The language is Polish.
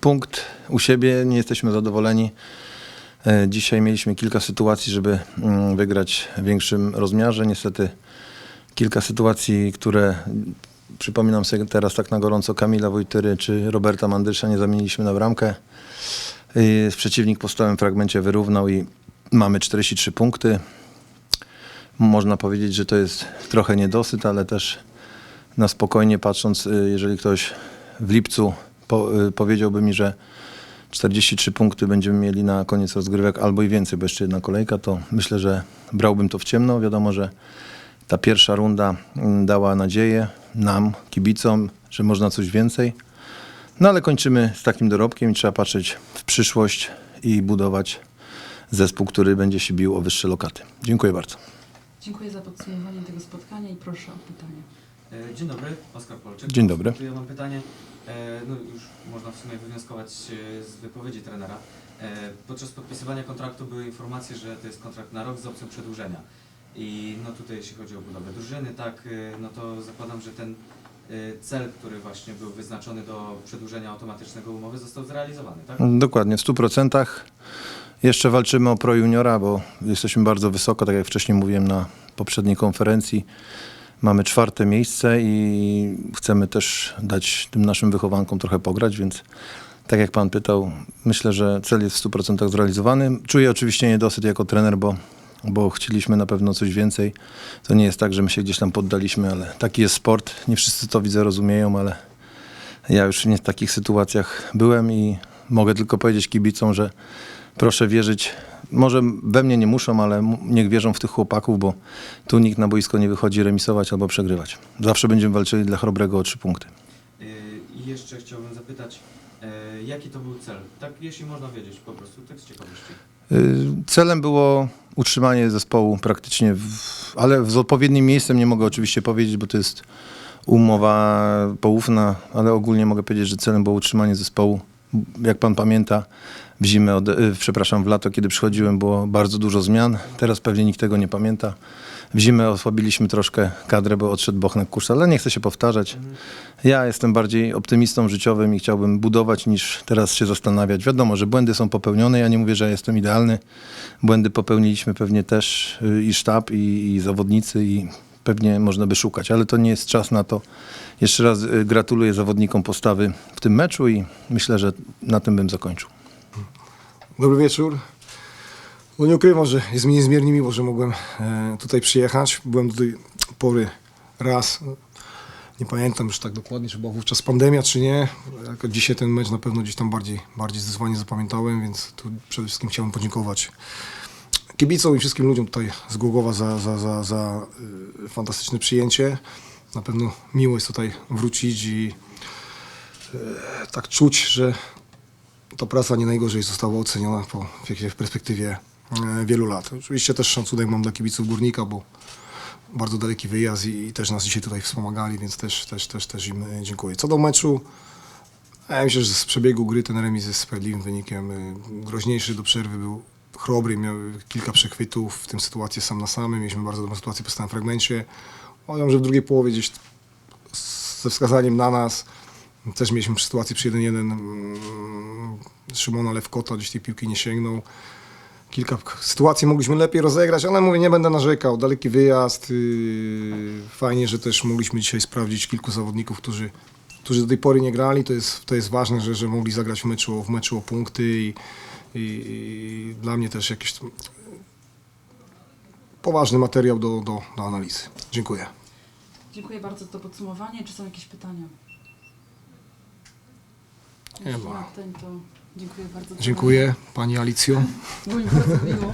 punkt u siebie, nie jesteśmy zadowoleni. E, Dzisiaj mieliśmy kilka sytuacji, żeby mm, wygrać w większym rozmiarze. Niestety kilka sytuacji, które przypominam sobie teraz tak na gorąco Kamila Wojtyry czy Roberta Mandysza nie zamieniliśmy na bramkę. Przeciwnik po stałym fragmencie wyrównał i mamy 43 punkty. Można powiedzieć, że to jest trochę niedosyt, ale też na spokojnie patrząc, y, jeżeli ktoś w lipcu po, y, powiedziałby mi, że 43 punkty będziemy mieli na koniec rozgrywek albo i więcej, bo jeszcze jedna kolejka, to myślę, że brałbym to w ciemno. Wiadomo, że ta pierwsza runda mm, dała nadzieję nam, kibicom, że można coś więcej. No ale kończymy z takim dorobkiem i trzeba patrzeć w przyszłość i budować zespół, który będzie się bił o wyższe lokaty. Dziękuję bardzo. Dziękuję za podsumowanie tego spotkania i proszę o pytanie. E, Dzień dobry, Oskar Polczyk. Dzień dobry. Ja mam pytanie, no już można w sumie wywnioskować e, z wypowiedzi trenera. E, Podczas podpisywania kontraktu były informacje, że to jest kontrakt na rok z opcją przedłużenia. I no tutaj jeśli chodzi o budowę drużyny, tak, e, no to zakładam, że ten e, cel, który właśnie był wyznaczony do przedłużenia automatycznego umowy został zrealizowany, tak? Dokładnie, w 100%. Jeszcze walczymy o Pro Juniora, bo jesteśmy bardzo wysoko, tak jak wcześniej mówiłem na poprzedniej konferencji. Mamy czwarte miejsce i chcemy też dać tym naszym wychowankom trochę pograć, więc tak jak pan pytał, myślę, że cel jest w 100% zrealizowany. Czuję oczywiście niedosyt jako trener, bo, bo chcieliśmy na pewno coś więcej. To nie jest tak, że my się gdzieś tam poddaliśmy, ale taki jest sport. Nie wszyscy to widzę, rozumieją, ale ja już nie w takich sytuacjach byłem i mogę tylko powiedzieć kibicom, że proszę wierzyć. Może we mnie nie muszą, ale niech wierzą w tych chłopaków, bo tu nikt na boisko nie wychodzi remisować albo przegrywać. Zawsze będziemy walczyli dla chrobrego o trzy punkty. E, I jeszcze chciałbym zapytać, e, jaki to był cel? Tak, jeśli można wiedzieć po prostu, tak z ciekawości. Y, Celem było utrzymanie zespołu praktycznie, w, ale z odpowiednim miejscem nie mogę oczywiście powiedzieć, bo to jest umowa poufna, ale ogólnie mogę powiedzieć, że celem było utrzymanie zespołu. Jak pan pamięta, w zimę, od, y, przepraszam, w lato, kiedy przychodziłem, było bardzo dużo zmian. Teraz pewnie nikt tego nie pamięta. W zimę osłabiliśmy troszkę kadrę, bo odszedł Bochnek Kusz, ale nie chcę się powtarzać. Ja jestem bardziej optymistą życiowym i chciałbym budować niż teraz się zastanawiać. Wiadomo, że błędy są popełnione. Ja nie mówię, że jestem idealny. Błędy popełniliśmy pewnie też y, i sztab, i, i zawodnicy, i pewnie można by szukać, ale to nie jest czas na to. Jeszcze raz y, gratuluję zawodnikom postawy w tym meczu i myślę, że na tym bym zakończył. Dobry wieczór. No nie ukrywam, że jest mi niezmiernie miło, że mogłem e, tutaj przyjechać. Byłem do tej pory raz. Nie pamiętam już tak dokładnie, czy była wówczas pandemia, czy nie. Jako dzisiaj ten mecz na pewno gdzieś tam bardziej, bardziej zdecydowanie zapamiętałem, więc tu przede wszystkim chciałem podziękować kibicom i wszystkim ludziom tutaj z Głogowa za, za, za, za y, fantastyczne przyjęcie. Na pewno miło jest tutaj wrócić i e, tak czuć, że to praca nie najgorzej została oceniona po, w, perspektywie e, wielu lat. Oczywiście też szacunek mam dla kibiców Górnika, bo bardzo daleki wyjazd i, też nas dzisiaj tutaj wspomagali, więc też, też, też, też im dziękuję. Co do meczu, ja myślę, że z przebiegu gry ten remis jest sprawiedliwym wynikiem. Groźniejszy do przerwy był chrobry, miał kilka przechwytów, w tym sytuację sam na samym. Mieliśmy bardzo dobrą sytuację po stałym fragmencie. Uważam, że w drugiej połowie gdzieś ze wskazaniem na nas też mieliśmy sytuację przy 1-1 mm, Szymona Lewkota, gdzieś tej piłki nie sięgnął. Kilka sytuacji mogliśmy lepiej rozegrać, ale mówię, nie będę narzekał. Daleki wyjazd. Yy, fajnie, że też mogliśmy dzisiaj sprawdzić kilku zawodników, którzy, którzy do tej pory nie grali. To jest, to jest ważne, że, że mogli zagrać w meczu, w meczu o punkty i, i, i dla mnie też jakiś poważny materiał do, do, do analizy. Dziękuję. Dziękuję bardzo za to podsumowanie. Czy są jakieś pytania? Nie Jeśli ma. pytań, to dziękuję bardzo. Dziękuję Pani Alicjo. Było mi bardzo miło.